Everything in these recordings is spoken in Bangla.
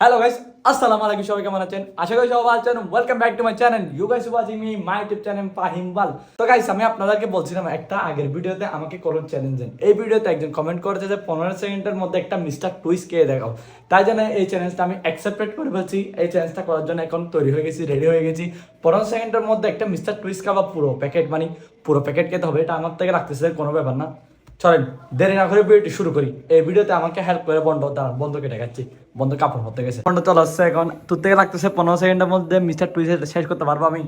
হ্যালো গাইস আসসালামু আলাইকুম সবাই কেমন আছেন? আশা করি সবাই ভালো আছেন। Welcome back to my channel you guys watching me my YouTube channel Fahim বাল তো গাইস আমি আপনাদেরকে বলছিলাম, একটা আগের ভিডিওতে আমাকে করুন চ্যালেঞ্জ দেন। এই ভিডিওতে একজন কমেন্ট করেছে যে, পনেরো সেকেন্ডের মধ্যে একটা মিস্টার টুইস্ট কে দেখাও। তাই জন্য এই চ্যালেঞ্জটা আমি অ্যাকসেপ্টেড করে ফেলছি। এই চ্যালেঞ্জটা করার জন্য এখন তৈরি হয়ে গেছি রেডি হয়ে গেছি। পনেরো সেকেন্ডের মধ্যে একটা মিস্টার টুইস্ট খাওয়া পুরো প্যাকেট মানে পুরো প্যাকেট খেতে হবে। এটা আমার থেকে রাখতেছে, কোনো ব্যাপার না। চলেন দেরি না করে ভিডিওটি শুরু করি। এই ভিডিওতে আমাকে হেল্প করে বন্ধ দাঁড়ান বন্ধকে দেখাচ্ছি। বন্ধ কাপড় পরতে গেছে। বন্ধ চলে আসছে এখন তোর থেকে লাগতেছে পনেরো সেকেন্ডের মধ্যে মিস্টার টুইসে শেষ করতে পারব আমি।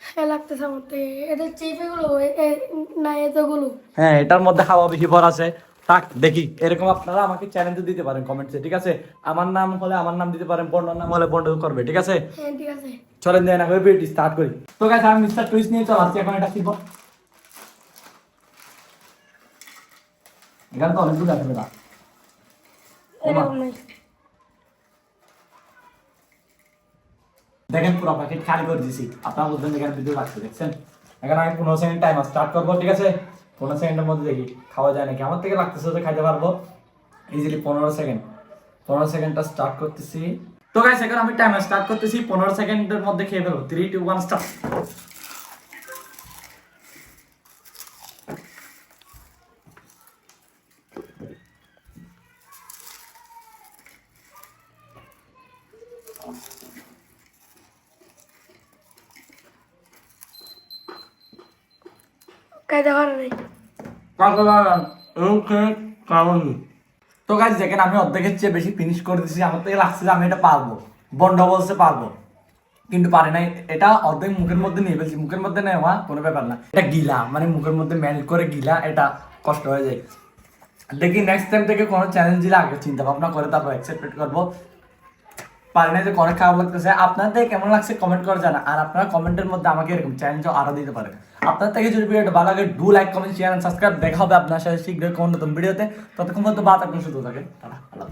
হ্যাঁ লাগতেছে আমার থেকে। এদের চিপেগুলো না এতগুলো। হ্যাঁ এটার মধ্যে হাওয়া বেশি ভর আছে। থাক দেখি এরকম আপনারা আমাকে চ্যালেঞ্জ দিতে পারেন কমেন্টসে ঠিক আছে? আমার নাম হলে আমার নাম দিতে পারেন বন্ডর নাম হলে বন্ড করবে ঠিক আছে? হ্যাঁ ঠিক আছে। চলেন দেয় না করে ভিডিওটি স্টার্ট করি। তো গাছ আমি মিস্টার টুইস নিয়ে চলে আসছি এখন এটা শিখব। এখানে তো অনেকগুলো আছে নাই। দেখেন পুরো প্যাকেট খালি করে দিছি। আপনারা বলছেন এখানে ভিডিও রাখতে দেখছেন? এখানে আমি পনেরো সেকেন্ড টাইম স্টার্ট করব ঠিক আছে? পনেরো সেকেন্ডের মধ্যে দেখি খাওয়া যায় নাকি? আমার থেকে লাগতেছে তো খাইতে পারব। ইজিলি পনেরো সেকেন্ড। পনেরো সেকেন্ডটা স্টার্ট করতেছি। তো গাইস এখন আমি টাইম স্টার্ট করতেছি। পনেরো সেকেন্ডের মধ্যে খেয়ে ফেলব। থ্রি টু ওয়ান স্টার্ট তো গাইস দেখেন আমি অর্ধেকের চেয়ে বেশি ফিনিশ করে দিছি। আমার থেকে লাগছে যে আমি এটা পারব। বন্ড বলছে পারব। কিন্তু পারে নাই। এটা অর্ধেক মুখের মধ্যে নিয়ে ফেলছি। মুখের মধ্যে নেওয়া কোনো ব্যাপার না। এটা গিলা মানে মুখের মধ্যে মেল্ট করে গিলা, এটা কষ্ট হয়ে যায়। দেখি নেক্সট টাইম থেকে কোনো চ্যালেঞ্জ দিলে আগে চিন্তা ভাবনা করে তারপর অ্যাকসেপ্ট করব। পারি না যে অনেক খারাপ লাগতেছে। আপনাদের কেমন লাগছে কমেন্ট করে জানা আর আপনারা কমেন্টের মধ্যে আমাকে এরকম চ্যালেঞ্জও আরও দিতে পারেন। আপনার থেকে যদি ভিডিওটা ভালো লাগে do like comment share subscribe দেখা হবে আপনার সাথে শীঘ্রই কোন নতুন ভিডিওতে ততক্ষণ পর্যন্ত বাদ আপনার শুধু থাকে আল্লাহ।